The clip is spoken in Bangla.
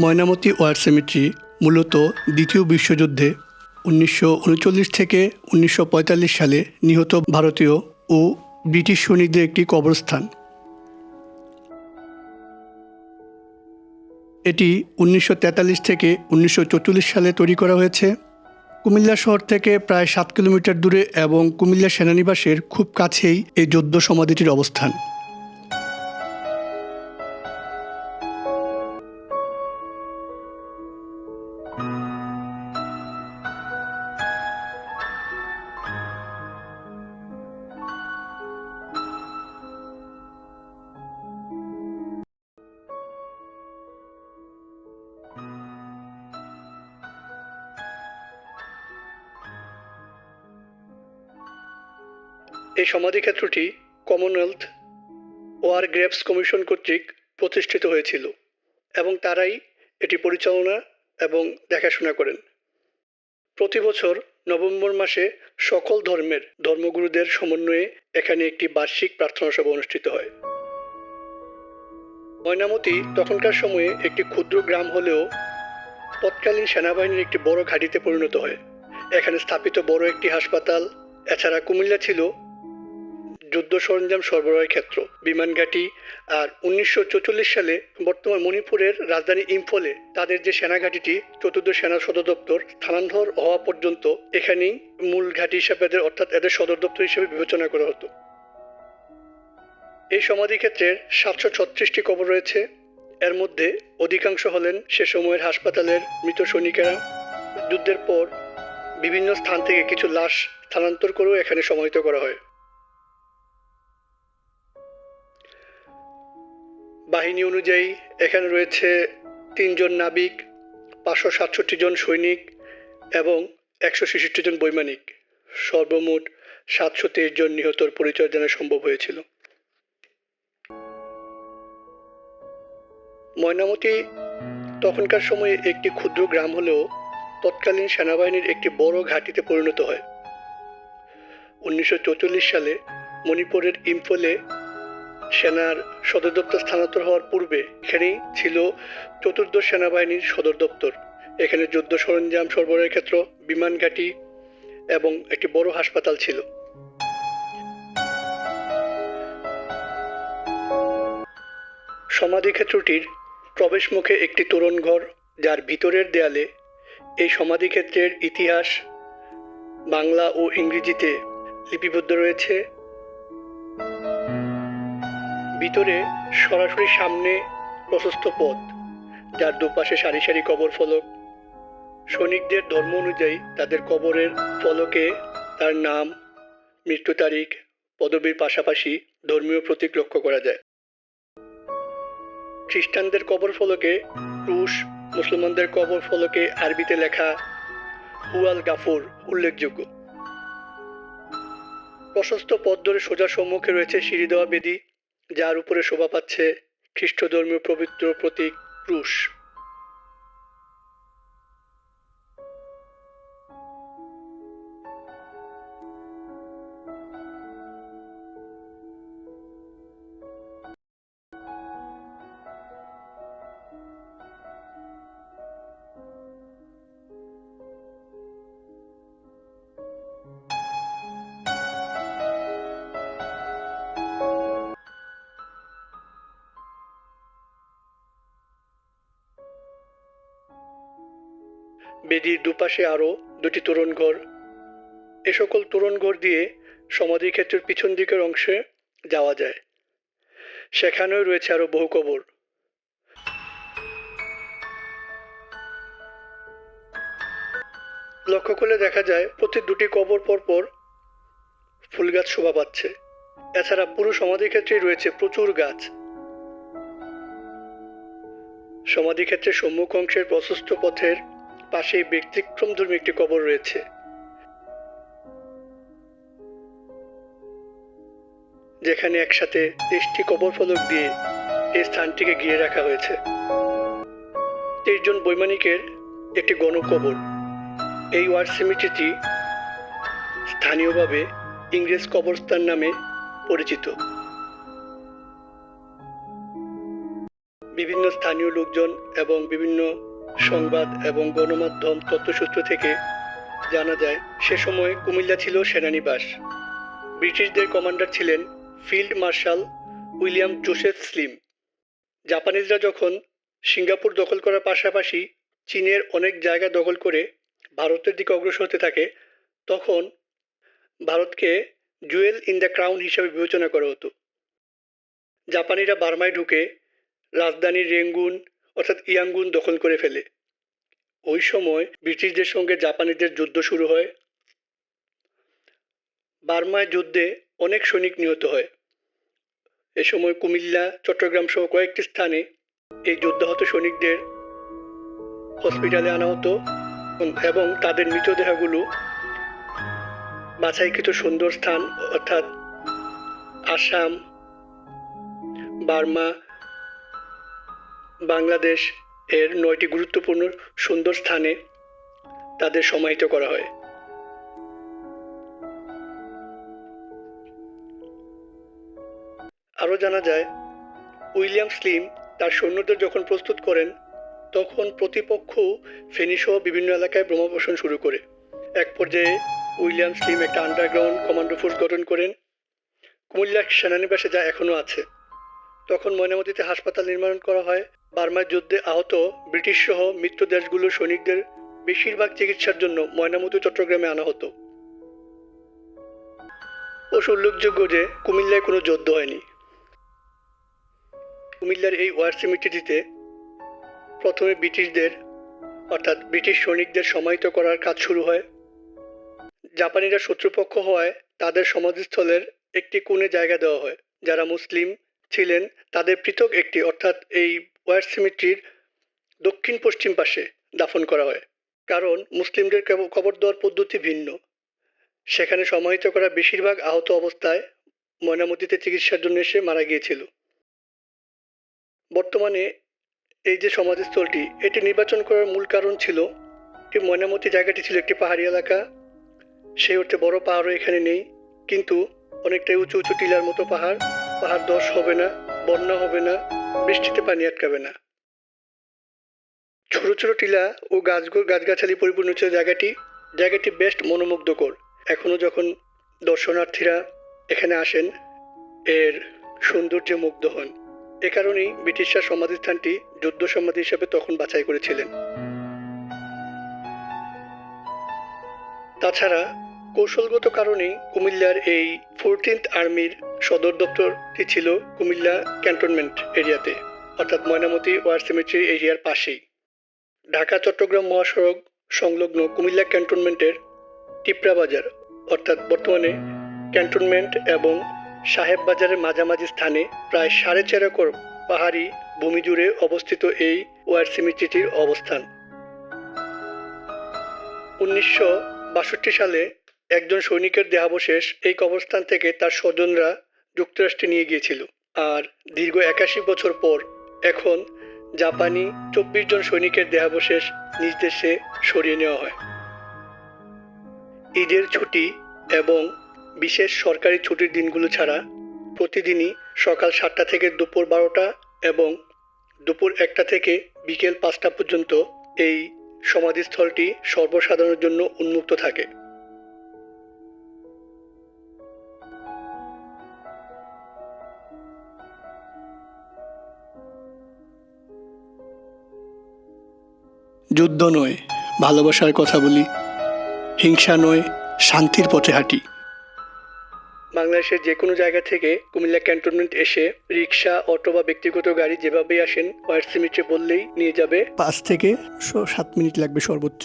ময়নামতি ওয়ার সেমিট্রি মূলত দ্বিতীয় বিশ্বযুদ্ধে উনিশশো উনচল্লিশ থেকে উনিশশো পঁয়তাল্লিশ সালে নিহত ভারতীয় ও ব্রিটিশ সৈনিকদের একটি কবরস্থান। এটি উনিশশো তেতাল্লিশ থেকে উনিশশো সালে তৈরি করা হয়েছে। কুমিল্লা শহর থেকে প্রায় সাত কিলোমিটার দূরে এবং কুমিল্লা সেনানিবাসের খুব কাছেই এই যুদ্ধ সমাধিটির অবস্থান। এই সমাধিক্ষেত্রটি কমনওয়েলথ ওয়ার গ্রেভস কমিশন কর্তৃক প্রতিষ্ঠিত হয়েছিল এবং তারাই এটি পরিচালনা এবং দেখাশোনা করেন। প্রতি বছর নভেম্বর মাসে সকল ধর্মের ধর্মগুরুদের সমন্বয়ে এখানে একটি বার্ষিক প্রার্থনা সভা অনুষ্ঠিত হয়। ময়নামতি তখনকার সময়ে একটি ক্ষুদ্র গ্রাম হলেও তৎকালীন সেনাবাহিনীর একটি বড় ঘাঁটিতে পরিণত হয়। এখানে স্থাপিত বড় একটি হাসপাতাল, এছাড়া কুমিল্লা ছিল যুদ্ধ সরঞ্জাম সরবরাহের ক্ষেত্র। বিমান ঘাঁটি আর উনিশশো সালে বর্তমান মণিপুরের রাজধানী ইম্ফলে তাদের যে সেনা ঘাঁটিটি সেনা সদর দপ্তর স্থানান্তর হওয়া পর্যন্ত এখানেই মূল ঘাঁটি হিসাবে এদের অর্থাৎ এদের সদর দপ্তর হিসেবে বিবেচনা করা হতো। এই সমাধি ক্ষেত্রের সাতশো ছত্রিশটি কবর রয়েছে। এর মধ্যে অধিকাংশ হলেন সে সময়ের হাসপাতালের মৃত সৈনিকেরা। যুদ্ধের পর বিভিন্ন স্থান থেকে কিছু লাশ স্থানান্তর করেও এখানে সমাহিত করা হয়। বাহিনী অনুযায়ী এখানে রয়েছে তিনজন নাবিক, পাঁচশো সাতষট্টি জন সৈনিক এবং একশো ছেষট্টি জন বৈমানিক। সর্বমোট সাতশো তেইশ জন নিহতর পরিচয় জানা সম্ভব হয়েছিল। ময়নামতি তখনকার সময়ে একটি ক্ষুদ্র গ্রাম হলেও তৎকালীন সেনাবাহিনীর একটি বড় ঘাঁটিতে পরিণত হয়। উনিশশো সালে মণিপুরের ইম্ফলে সেনার সদর দপ্তর স্থানান্তর হওয়ার পূর্বে এখানেই ছিল চতুর্থ সেনাবাহিনীর সদর দপ্তর। এখানে যুদ্ধ সরঞ্জাম সরবরাহের ক্ষেত্র, বিমান ঘাঁটি এবং একটি বড় হাসপাতাল ছিল। সমাধিক্ষেত্রটির প্রবেশমুখে একটি তোরণঘর যার ভিতরের দেয়ালে এই সমাধিক্ষেত্রের ইতিহাস বাংলা ও ইংরেজিতে লিপিবদ্ধ রয়েছে। ভিতরে সরাসরি সামনে প্রশস্ত পথ, যার দুপাশে সারি সারি কবর ফলক। সৈনিকদের ধর্ম অনুযায়ী তাদের কবরের ফলকে তার নাম, মৃত্যু তারিখ, পদবীর পাশাপাশি ধর্মীয় প্রতীক লক্ষ্য করা যায়। খ্রিস্টানদের কবর ফলকে রুশ, মুসলমানদের কবর ফলকে আরবিতে লেখা হুয়াল গাফুর উল্লেখযোগ্য। প্রশস্ত পথ ধরে সোজা সম্মুখে রয়েছে সিঁড়ি দেওয়া বেদি যার উপরে শোভা পাচ্ছে খ্রিস্টধর্মীয় পবিত্র প্রতীক ক্রুশ। বেদির দুপাশে আরও দুটি তোরণঘর এ সকল তোরণঘর দিয়ে সমাধিক্ষেত্রের পিছন দিকের অংশে যাওয়া যায়। সেখানেও রয়েছে আরও বহু কবর। লক্ষ্য করলে দেখা যায়, প্রতি দুটি কবর পরপর ফুল গাছ শোভা পাচ্ছে। এছাড়া পুরো সমাধিক্ষেত্রেই রয়েছে প্রচুর গাছ। সমাধিক্ষেত্রের সম্মুখ অংশের প্রশস্ত পথের পাশে ব্যতিক্রম ধর্মী একটি কবর রয়েছে। যেখানে একসাথে তেইশটি কবর ফলক দিয়ে এই স্থানটিকে ঘিরে রাখা হয়েছে। তেইশ জন বৈমানিকের একটি গণকবর। এই ওয়ার সিমিট্রিটি স্থানীয়ভাবে ইংরেজ কবরস্থান নামে পরিচিত। বিভিন্ন স্থানীয় লোকজন এবং বিভিন্ন সংবাদ এবং গণমাধ্যম তথ্যসূত্র থেকে জানা যায়, সে সময় কুমিল্লা ছিল সেনানিবাস। ব্রিটিশদের কমান্ডার ছিলেন field marshal William Joseph Slim. জাপানিজরা যখন সিঙ্গাপুর দখল করার পাশাপাশি চীনের অনেক জায়গা দখল করে ভারতের দিকে অগ্রসর হতে থাকে, তখন ভারতকে জুয়েল ইন দ্য ক্রাউন হিসাবে বিবেচনা করা হতো। জাপানিরা বার্মায় ঢুকে রাজধানী রেঙ্গুন অর্থাৎ ইয়াঙ্গুন দখল করে ফেলে। ওই সময় ব্রিটিশদের সঙ্গে জাপানিদের যুদ্ধ শুরু হয়। বার্মায় যুদ্ধে অনেক সৈনিক নিহত হয়। এ সময় কুমিল্লা, চট্টগ্রাম সহ কয়েকটি স্থানে এই যুদ্ধাহত সৈনিকদের হসপিটালে আনা হতো এবং তাদের মৃতদেহগুলো বাছাইকৃত সুন্দর স্থান, অর্থাৎ আসাম, বার্মা বাংলাদেশ এর নয়টি গুরুত্বপূর্ণ সুন্দর স্থানে তাদের সমাহিত করা হয়। আরও জানা যায়, উইলিয়াম স্লিম তার সৈন্যদের যখন প্রস্তুত করেন, তখন প্রতিপক্ষ ফেনীসহ বিভিন্ন এলাকায় বোমাবর্ষণ শুরু করে। এক পর্যায়ে উইলিয়াম স্লিম একটা আন্ডারগ্রাউন্ড কমান্ডো ফোর্স গঠন করেন। কুমিল্লার সেনানিবাসে যা এখনও আছে। তখন ময়নামতিতে হাসপাতাল নির্মাণ করা হয়। বার্মার যুদ্ধে আহত ব্রিটিশ সহ মিত্র দেশগুলোর সৈনিকদের বেশিরভাগ চিকিৎসার জন্য ময়নামতি, চট্টগ্রামে আনা হতো। অবশ্য উল্লেখযোগ্য যে কুমিল্লায় কোনো যুদ্ধ হয়নি। কুমিল্লার এই ওয়ার সিমিটিতে প্রথমে ব্রিটিশদের, অর্থাৎ ব্রিটিশ সৈনিকদের সমাহিত করার কাজ শুরু হয়। জাপানিরা শত্রুপক্ষ হওয়ায় তাদের সমাধিস্থলের একটি কোণে জায়গা দেওয়া হয়, যারা মুসলিম ছিলেন, তাদের পৃথক একটি, অর্থাৎ এই ওয়ার সিমিট্রির দক্ষিণ পশ্চিম পাশে দাফন করা হয়, কারণ মুসলিমদের কবর দেওয়ার পদ্ধতি ভিন্ন। সেখানে সমাহিত করা বেশিরভাগ আহত অবস্থায় ময়নামতিতে চিকিৎসার জন্য এসে মারা গিয়েছিল। বর্তমানে এই যে সমাধিস্থলটি, এটি নির্বাচন করার মূল কারণ ছিল যে ময়নামতি জায়গাটি ছিল একটি পাহাড়ি এলাকা। সেই অর্থে বড় পাহাড়ও এখানে নেই, কিন্তু অনেকটাই উঁচু উঁচু টিলার মতো পাহাড়। পাহাড় দশ হবে না, বন্যা হবে না। বৃষ্টিতে পানি আটকাবে না। ছোট ছোট টিলা ও গাছ গাছগাছালি পরিপূর্ণ ছিল জায়গাটি। জায়গাটি বেস্ট মনোমুগ্ধকর। এখনও যখন দর্শনার্থীরা এখানে আসেন, এর সৌন্দর্যে মুগ্ধ হন। এ কারণেই ব্রিটিশরা সমাধিস্থানটি যুদ্ধ সমাধি হিসেবে তখন বাছাই করেছিলেন। তাছাড়া কৌশলগত কারণেই কুমিল্লার এই ফোরটিন্থ আর্মির সদর দপ্তরটি ছিল কুমিল্লা ক্যান্টনমেন্ট এরিয়াতে, অর্থাৎ ময়নামতি ওয়ার সিমেট্রি এরিয়ার পাশেই। ঢাকা, চট্টগ্রাম মহাসড়ক সংলগ্ন কুমিল্লা ক্যান্টনমেন্টের টিপরা বাজার অর্থাৎ বর্তমানে ক্যান্টনমেন্ট এবং সাহেব বাজারের মাঝামাঝি স্থানে প্রায় সাড়ে চার একর পাহাড়ি ভূমি জুড়ে অবস্থিত এই ওয়ার সিমিট্রিটির অবস্থান। উনিশশো বাষট্টি সালে একজন সৈনিকের দেহাবশেষ এই কবরস্থান থেকে তার স্বজনরা যুক্তরাষ্ট্রে নিয়ে গিয়েছিল। আর দীর্ঘ একাশি বছর পর এখন জাপানি চব্বিশ জন সৈনিকের দেহাবশেষ নিজ দেশে সরিয়ে নেওয়া হয়। ঈদের ছুটি এবং বিশেষ সরকারি ছুটির দিনগুলো ছাড়া প্রতিদিনই সকাল সাতটা থেকে দুপুর বারোটা এবং দুপুর একটা থেকে বিকেল পাঁচটা পর্যন্ত এই সমাধিস্থলটি সর্বসাধারণের জন্য উন্মুক্ত থাকে। যুদ্ধ নয়, ভালোবাসার কথা বলি। হিংসা নয়, শান্তির পথে হাঁটি। বাংলাদেশের যে কোনো জায়গা থেকে কুমিল্লা ক্যান্টনমেন্ট এসে রিক্সা, অটো বা ব্যক্তিগত গাড়ি যেভাবেই আসেন ওয়ার সিমিট্রি বললেই নিয়ে যাবে। পাঁচ থেকে সাত মিনিট লাগবে সর্বোচ্চ।